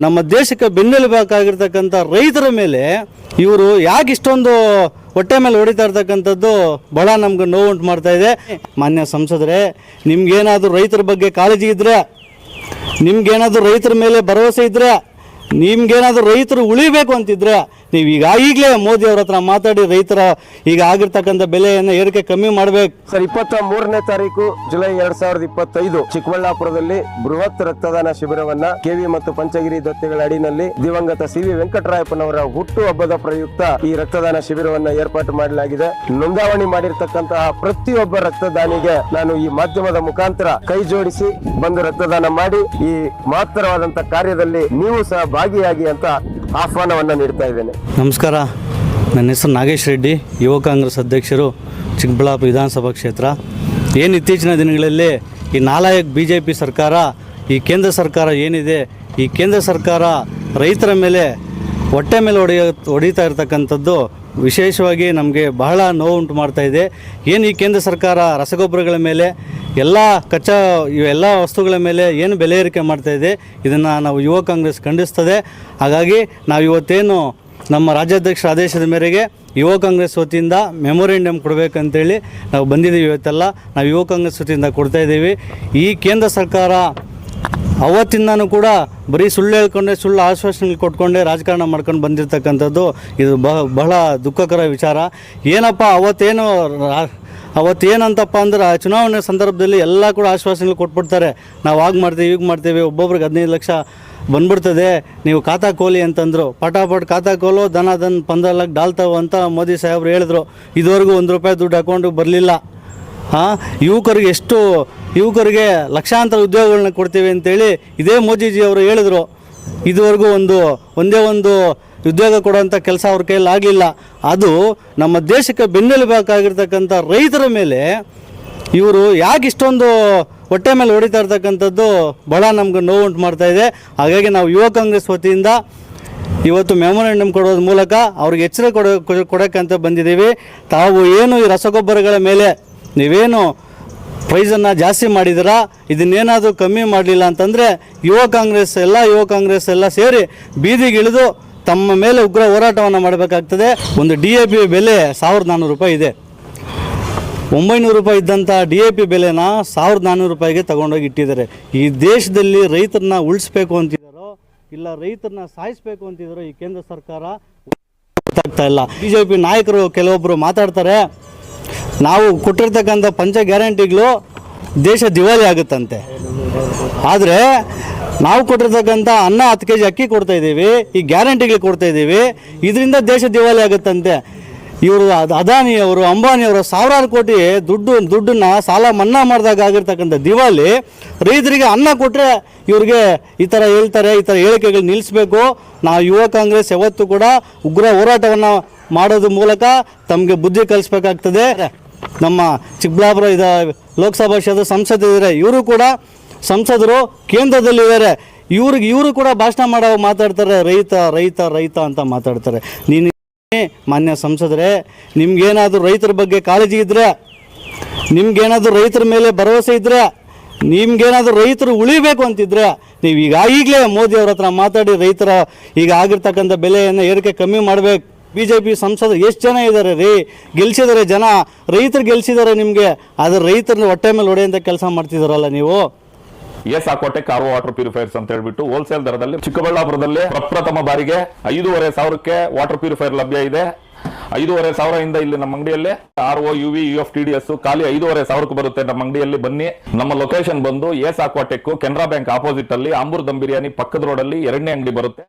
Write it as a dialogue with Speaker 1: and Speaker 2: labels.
Speaker 1: ನಮ್ಮ ದೇಶಕ್ಕೆ ಬೆನ್ನೆಲುಬಾಗಿರ್ತಕ್ಕಂಥ ರೈತರ ಮೇಲೆ ಇವರು ಯಾಕೆ ಇಷ್ಟೊಂದು ಹೊಟ್ಟೆ ಮೇಲೆ ಹೊಡಿತಾ ಇರ್ತಕ್ಕಂಥದ್ದು ಬಹಳ ನಮ್ಗೆ ನೋವುಂಟು ಮಾಡ್ತಾ ಇದೆ. ಮಾನ್ಯ ಸಂಸದರೇ, ನಿಮ್ಗೇನಾದರೂ ರೈತರ ಬಗ್ಗೆ ಕಾಳಜಿ ಇದ್ರೆ, ನಿಮ್ಗೇನಾದರೂ ರೈತರ ಮೇಲೆ ಭರವಸೆ ಇದ್ರೆ ನಿಮ್ಗೇನಾದರೂ ರೈತರು ಉಳಿಬೇಕು ಅಂತಿದ್ರೆ ನೀವು ಈಗ ಈಗಲೇ ಮೋದಿ ಅವ್ರ ಹತ್ರ ಮಾತಾಡಿ ರೈತರ ಈಗ ಆಗಿರ್ತಕ್ಕಂಥ ಬೆಲೆಯನ್ನು ಏರಿಕೆ ಕಮ್ಮಿ ಮಾಡಬೇಕು.
Speaker 2: ಸರ್, ಇಪ್ಪತ್ತ ಮೂರನೇ ತಾರೀಕು ಜುಲೈ ಎರಡ್ ಸಾವಿರದ ಇಪ್ಪತ್ತೈದು ಚಿಕ್ಕಬಳ್ಳಾಪುರದಲ್ಲಿ ಬೃಹತ್ ರಕ್ತದಾನ ಶಿಬಿರವನ್ನ ಕೆವಿ ಮತ್ತು ಪಂಚಗಿರಿ ದತ್ತಿಗಳ ಅಡಿನಲ್ಲಿ ದಿವಂಗತ ಸಿ ವಿ ವೆಂಕಟರಾಯಪ್ಪನವರ ಹುಟ್ಟು ಹಬ್ಬದ ಪ್ರಯುಕ್ತ ಈ ರಕ್ತದಾನ ಶಿಬಿರವನ್ನ ಏರ್ಪಾಟು ಮಾಡಲಾಗಿದೆ. ನೋಂದಾವಣಿ ಮಾಡಿರ್ತಕ್ಕಂತಹ ಪ್ರತಿಯೊಬ್ಬ ರಕ್ತದಾನಿಗೆ ನಾನು ಈ ಮಾಧ್ಯಮದ ಮುಖಾಂತರ ಕೈ ಜೋಡಿಸಿ ಬಂದು ರಕ್ತದಾನ ಮಾಡಿ ಈ ಮಹತ್ತರವಾದಂತಹ ಕಾರ್ಯದಲ್ಲಿ ನೀವು ಸಹ ಭಾಗಿಯಾಗಿ ಅಂತ ಆಹ್ವಾನವನ್ನು ನೀಡ್ತಾ ಇದ್ದೇನೆ.
Speaker 1: ನಮಸ್ಕಾರ. ನನ್ನ ಹೆಸರು ನಾಗೇಶ್ ರೆಡ್ಡಿ, ಯುವ ಕಾಂಗ್ರೆಸ್ ಅಧ್ಯಕ್ಷರು ಚಿಕ್ಕಬಳ್ಳಾಪುರ ವಿಧಾನಸಭಾ ಕ್ಷೇತ್ರ. ಏನು ಇತ್ತೀಚಿನ ದಿನಗಳಲ್ಲಿ ಈ ನಾಲಾಯಕ್ ಬಿ ಜೆ ಪಿ ಸರ್ಕಾರ, ಈ ಕೇಂದ್ರ ಸರ್ಕಾರ ಏನಿದೆ, ಈ ಕೇಂದ್ರ ಸರ್ಕಾರ ರೈತರ ಮೇಲೆ ಹೊಟ್ಟೆ ಮೇಲೆ ಹೊಡೆಯ ಹೊಡಿತಾ ಇರತಕ್ಕಂಥದ್ದು ವಿಶೇಷವಾಗಿ ನಮಗೆ ಬಹಳ ನೋವುಂಟು ಮಾಡ್ತಾ ಇದೆ. ಏನು ಈ ಕೇಂದ್ರ ಸರ್ಕಾರ ರಸಗೊಬ್ಬರಗಳ ಮೇಲೆ, ಎಲ್ಲ ಕಚ್ಚಾ ಇವೆಲ್ಲ ವಸ್ತುಗಳ ಮೇಲೆ ಏನು ಬೆಲೆ ಏರಿಕೆ ಮಾಡ್ತಾ ಇದೆ, ಇದನ್ನು ನಾವು ಯುವ ಕಾಂಗ್ರೆಸ್ ಖಂಡಿಸ್ತದೆ. ಹಾಗಾಗಿ ನಾವು ಇವತ್ತೇನು ನಮ್ಮ ರಾಜ್ಯಾಧ್ಯಕ್ಷರ ಆದೇಶದ ಮೇರೆಗೆ ಯುವ ಕಾಂಗ್ರೆಸ್ ವತಿಯಿಂದ ಮೆಮೊರೆಂಡಮ್ ಕೊಡಬೇಕಂತೇಳಿ ನಾವು ಬಂದಿದ್ದೀವಿ ಇವತ್ತೆಲ್ಲ. ನಾವು ಯುವ ಕಾಂಗ್ರೆಸ್ ವತಿಯಿಂದ ಕೊಡ್ತಾ ಇದ್ದೀವಿ. ಈ ಕೇಂದ್ರ ಸರ್ಕಾರ ಅವತ್ತಿಂದನೂ ಕೂಡ ಬರೀ ಸುಳ್ಳು ಹೇಳ್ಕೊಂಡೆ, ಸುಳ್ಳು ಆಶ್ವಾಸನೆಗಳು ಕೊಟ್ಕೊಂಡೆ ರಾಜಕಾರಣ ಮಾಡ್ಕೊಂಡು ಬಂದಿರತಕ್ಕಂಥದ್ದು. ಇದು ಬಹ ಬಹಳ ದುಃಖಕರ ವಿಚಾರ. ಏನಪ್ಪ, ಅವತ್ತೇನು ಅವತ್ತೇನಂತಪ್ಪ ಅಂದ್ರೆ ಆ ಚುನಾವಣೆ ಸಂದರ್ಭದಲ್ಲಿ ಎಲ್ಲ ಕೂಡ ಆಶ್ವಾಸನೆಗಳು ಕೊಟ್ಬಿಡ್ತಾರೆ. ನಾವು ಆಗ ಮಾಡ್ತೀವಿ ಈಗ ಮಾಡ್ತೀವಿ, ಒಬ್ಬೊಬ್ರಿಗೆ ಹದಿನೈದು ಲಕ್ಷ ಬಂದ್ಬಿಡ್ತದೆ. ನೀವು ಖಾತಾ ಕೋಲಿ ಅಂತಂದರು. ಪಟಾಪಟ್ ಖಾತಾ ಕೋಲು, ದನ, ದನ್ ಪಂದ್ರ ಲಕ್ಷ ಡಾಲ್ತಾವು ಅಂತ ಮೋದಿ ಸಾಹೇಬ್ರು ಹೇಳಿದ್ರು. ಇದುವರೆಗೂ ಒಂದು ರೂಪಾಯಿ ದುಡ್ಡು ಹಾಕೊಂಡು ಬರಲಿಲ್ಲ. ಹಾಂ ಯುವಕರಿಗೆ ಎಷ್ಟು ಯುವಕರಿಗೆ ಲಕ್ಷಾಂತರ ಉದ್ಯೋಗಗಳನ್ನ ಕೊಡ್ತೀವಿ ಅಂತೇಳಿ ಇದೇ ಮೋದಿಜಿ ಅವರು ಹೇಳಿದರು. ಇದುವರೆಗೂ ಒಂದು, ಒಂದೇ ಒಂದು ಉದ್ಯೋಗ ಕೊಡುವಂಥ ಕೆಲಸ ಅವ್ರ ಕೈಯಲ್ಲಿ ಆಗಲಿಲ್ಲ. ಅದು ನಮ್ಮ ದೇಶಕ್ಕೆ ಬೆನ್ನೆಲುಬೇಕಾಗಿರ್ತಕ್ಕಂಥ ರೈತರ ಮೇಲೆ ಇವರು ಯಾಕೆ ಇಷ್ಟೊಂದು ಹೊಟ್ಟೆ ಮೇಲೆ ಹೊಡಿತಾ ಇರ್ತಕ್ಕಂಥದ್ದು ಭಾಳ ನಮ್ಗೆ ನೋವುಂಟು ಮಾಡ್ತಾ ಇದೆ. ಹಾಗಾಗಿ ನಾವು ಯುವ ಕಾಂಗ್ರೆಸ್ ವತಿಯಿಂದ ಇವತ್ತು ಮೆಮೊರೆಂಡಮ್ ಕೊಡೋದ್ರ ಮೂಲಕ ಅವ್ರಿಗೆ ಎಚ್ಚರ ಕೊಡೋ ಕೊಡ- ಕೊಡೋಕ್ಕಂತ ಬಂದಿದ್ದೀವಿ. ತಾವು ಏನು ಈ ರಸಗೊಬ್ಬರಗಳ ಮೇಲೆ ನೀವೇನು ಪ್ರೈಸನ್ನು ಜಾಸ್ತಿ ಮಾಡಿದಿರಾ? ಇದನ್ನೇನಾದರೂ ಕಮ್ಮಿ ಮಾಡಲಿಲ್ಲ ಅಂತಂದರೆ ಯುವ ಕಾಂಗ್ರೆಸ್ ಎಲ್ಲ, ಯುವ ಕಾಂಗ್ರೆಸ್ ಎಲ್ಲ ಸೇರಿ ಬೀದಿಗಿಳಿದು ತಮ್ಮ ಮೇಲೆ ಉಗ್ರ ಹೋರಾಟವನ್ನು ಮಾಡಬೇಕಾಗ್ತದೆ. ಒಂದು ಡಿ ಎ ಪಿ ಬೆಲೆ ಸಾವಿರದ ನಾನ್ನೂರು ರೂಪಾಯಿ ಇದೆ. ಒಂಬೈನೂರು ರೂಪಾಯಿ ಇದ್ದಂಥ ಡಿ ಎ ಪಿ ಬೆಲೆನ ಸಾವಿರದ ನಾನ್ನೂರು ರೂಪಾಯಿಗೆ ತಗೊಂಡೋಗಿ ಇಟ್ಟಿದ್ದಾರೆ. ಈ ದೇಶದಲ್ಲಿ ರೈತರನ್ನ ಉಳಿಸ್ಬೇಕು ಅಂತಿದ್ದಾರೋ ಇಲ್ಲ ರೈತರನ್ನ ಸಾಯಿಸ್ಬೇಕು ಅಂತಿದ್ದಾರೋ ಈ ಕೇಂದ್ರ ಸರ್ಕಾರ ಗೊತ್ತಾಗ್ತಾ ಇಲ್ಲ. ಬಿ ನಾಯಕರು ಕೆಲವೊಬ್ಬರು ಮಾತಾಡ್ತಾರೆ ನಾವು ಕೊಟ್ಟಿರ್ತಕ್ಕಂಥ ಪಂಚ ಗ್ಯಾರಂಟಿಗಳು ದೇಶ ದಿವಾಳಿ ಆಗುತ್ತಂತೆ. ಆದರೆ ನಾವು ಕೊಟ್ಟಿರ್ತಕ್ಕಂಥ ಅನ್ನ ಹತ್ತು ಕೆ ಜಿ ಅಕ್ಕಿ ಕೊಡ್ತಾ ಇದ್ದೀವಿ, ಈ ಗ್ಯಾರಂಟಿಗಳು ಕೊಡ್ತಾ ಇದ್ದೀವಿ, ಇದರಿಂದ ದೇಶ ದಿವಾಳಿ ಆಗುತ್ತಂತೆ. ಇವರು ಅದ್- ಅದಾನಿಯವರು ಅಂಬಾನಿಯವರು ಸಾವಿರಾರು ಕೋಟಿ ದುಡ್ಡು, ದುಡ್ಡನ್ನ ಸಾಲ ಮನ್ನಾ ಮಾಡಿದಾಗ ಆಗಿರ್ತಕ್ಕಂಥ ದಿವಾಳಿ ರೈತರಿಗೆ ಅನ್ನ ಕೊಟ್ಟರೆ ಇವ್ರಿಗೆ ಈ ಥರ ಹೇಳ್ತಾರೆ, ಈ ಥರ ಹೇಳಿಕೆಗಳು ನಿಲ್ಲಿಸಬೇಕು. ನಾವು ಯುವ ಕಾಂಗ್ರೆಸ್ ಯಾವತ್ತೂ ಕೂಡ ಉಗ್ರ ಹೋರಾಟವನ್ನು ಮಾಡೋದ್ರ ಮೂಲಕ ತಮಗೆ ಬುದ್ಧಿ ಕಲಿಸ್ಬೇಕಾಗ್ತದೆ. ನಮ್ಮ ಚಿಕ್ಕಬಳ್ಳಾಪುರ ಇದ ಲೋಕಸಭಾ ಕ್ಷೇತ್ರದ ಸಂಸದಿದ್ದಾರೆ ಇವರು ಕೂಡ ಸಂಸದರು ಕೇಂದ್ರದಲ್ಲಿದ್ದಾರೆ. ಇವ್ರಿಗೆ ಇವರು ಕೂಡ ಭಾಷಣ ಮಾಡೋ ಮಾತಾಡ್ತಾರೆ, ರೈತ ರೈತ ರೈತ ಅಂತ ಮಾತಾಡ್ತಾರೆ. ನೀನು ಮಾನ್ಯ ಸಂಸದರೇ, ನಿಮ್ಗೇನಾದರೂ ರೈತರ ಬಗ್ಗೆ ಕಾಳಜಿ ಇದ್ರೆ, ನಿಮ್ಗೇನಾದರೂ ರೈತರ ಮೇಲೆ ಭರವಸೆ ಇದ್ರೆ, ನಿಮ್ಗೇನಾದರೂ ರೈತರು ಉಳಿಬೇಕು ಅಂತಿದ್ರೆ ನೀವು ಈಗ ಈಗಲೇ ಮೋದಿ ಅವ್ರ ಹತ್ರ ಮಾತಾಡಿ ರೈತರ ಈಗ ಆಗಿರ್ತಕ್ಕಂಥ ಬೆಲೆಯನ್ನು ಏರಿಕೆ ಕಮ್ಮಿ ಮಾಡಬೇಕು. ಬಿ ಜೆ ಪಿ ಸಂಸದರು ಎಷ್ಟು ಜನ ಇದ್ದಾರೆ ರೀ? ಗೆಲ್ಸಿದ್ದಾರೆ ಜನ. ರೈತರು ಗೆಲ್ಸಿದ್ದಾರೆ ನಿಮಗೆ. ಆದರೆ ರೈತರನ್ನ ಹೊಟ್ಟೆ ಮೇಲೆ ಹೊಡೆಯಂತ ಕೆಲಸ ಮಾಡ್ತಿದಾರಲ್ಲ ನೀವು?
Speaker 3: S Aquatech care water purifiers ಅಂತ ಹೇಳ್ಬಿಟ್ಟು ಹೋಲ್ಸೇಲ್ ದರದಲ್ಲಿ ಚಿಕ್ಕಬಳ್ಳಾಪುರದಲ್ಲಿ ಪ್ರಪ್ರಥಮ ಬಾರಿಗೆ ಐದೂವರೆ ಸಾವಿರಕ್ಕೆ ವಾಟರ್ ಪ್ಯೂರಿಫೈರ್ ಲಭ್ಯ ಇದೆ. ಐದೂವರೆ ಸಾವಿರದಿಂದ ಇಲ್ಲಿ ನಮ್ಮ ಅಂಗಡಿಯಲ್ಲಿ R O U V U F T D S ಖಾಲಿ ಐದೂವರೆ ಸಾವಿರಕ್ಕೆ ಬರುತ್ತೆ ನಮ್ಮ ಅಂಗಡಿಯಲ್ಲಿ. ಬನ್ನಿ. ನಮ್ಮ ಲೊಕೇಶನ್ ಬಂದು S Aquatech Canara bank opposite ಅಲ್ಲಿ ಆಂಬೂರ್ ದಮ್ ಬಿರಿಯಾನಿ ಪಕ್ಕದ ರೋಡ್ ಅಲ್ಲಿ ಎರಡನೇ ಅಂಗಡಿ ಬರುತ್ತೆ.